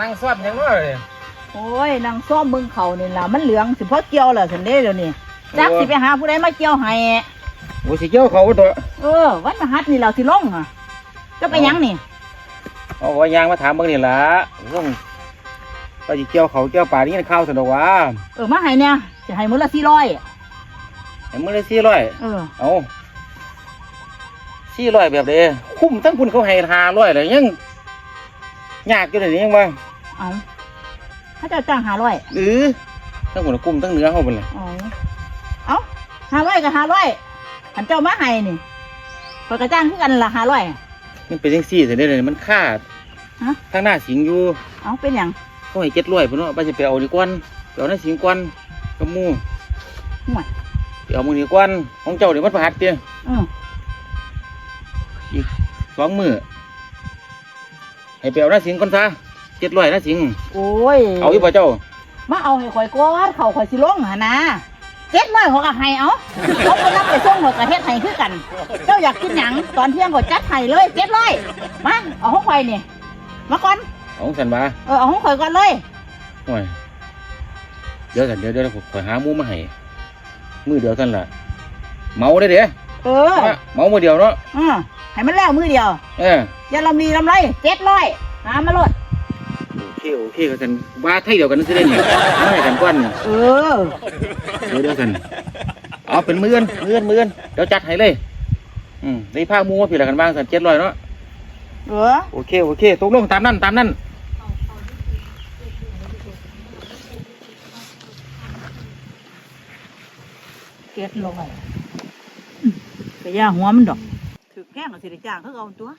นั่งซ้อมยังว่าเลย โอ้ยนางซ่อมเบิ่งเขานี่ล่ะมันเหลืองสิพอเกี่ยวแล้วสันเด้เดี๋ยวนี้จักสิไปหาผู้ใดมาเกี่ยวให้โอ้สิเกี่ยวเขาตัวเออ วันมหัสนี่เราสิลงอะจะไปหยังนี่เอาว่ายางมาถามเบิ่งนี่ล่ะต้องก็สิเกี่ยวเขาเกี่ยวป่านี่ข้าวสนุกว่าเออมาให้เนี่ยจะให้มื้อละสี่ร้อยไอ้มื้อละสี่ร้อยเออเอาสี่ร้อยแบบเด้คุ้มทั้งคุณเขาให้ห้าร้อยเลยยังยากอยู่เลยวนี้ยังว่า เอาถ้าเจ้าจ้างห้าร้อยเออทั้งคุณคุ้มทั้งเนื้อเขาเป็นเลยเอาเอาห้าร้อยกับห้าร้อยขันเจ้ามาให้นี่ข้อยก็จ้างคือกันละห้าร้อยมันเป็นจังซี่แต่เนี่ยมันค่าฮะทางหน้าสิงอยู่เอาเป็นหยังเขาให้เจ็ดร้อยพุ่นเนาะไปจะไปเอาดีกวนไปเอาหน้าสิงกวนกับหมู่ห่วยไปเอามือดีกวนของเจ้าเดี๋ยวมันประหัดเตี้ยเอออีกสองมือให้ไปเอาหน้าสิงก่อนซะ เจ็ดร้อยหน้าสิงโอ้ยเอาอยู่ป่ะเจ้า มาเอาให้ข่อยก่อนเขาข่อยสิลงหานะเจ็ดร้อยเขาก็ให้เอาเขาก็รับไปส่งข่อยกระเทศไทยคือกัน เจ้าอยากกินหยังตอนเที่ยงข่อยจัดให้เลยเจ็ดร้อยมาเอาของข่อยนี่มาก่อนเอาของสันบาเออเอาของข่อยก่อนเลยโอ้ยเดี๋ยวกันเดี๋ยวเดี๋ยวผมขอหาหมูมาให้มือเดียวกันล่ะเมาได้เด้เออเมามือเดียวเนาะอือให้มันแล้วมือเดียว เอออย่าลำลีลำไรเจ็ดร้อยหามาโลด โอเคโอเคกันว่าไทยเดียวกันนั่นสิได้เนี่ยไม่ให้กันก้อนเนี่ยเออ เดี๋ยวเดี๋ยวกันเอาเป็นหมื่นหมื่นหมื่นเดี๋ยวจัดให้เลย อืมได้ผ้าหมูมาผิดละกันบ้างสันเจ็ดร้อยเนาะเออโอเคโอเคตกลงตามนั้นตามนั้นเจ็ดร้อยอืมไปย่าหัวมันดอกถือแพงกับสิได้จ้างเขาเอาตัว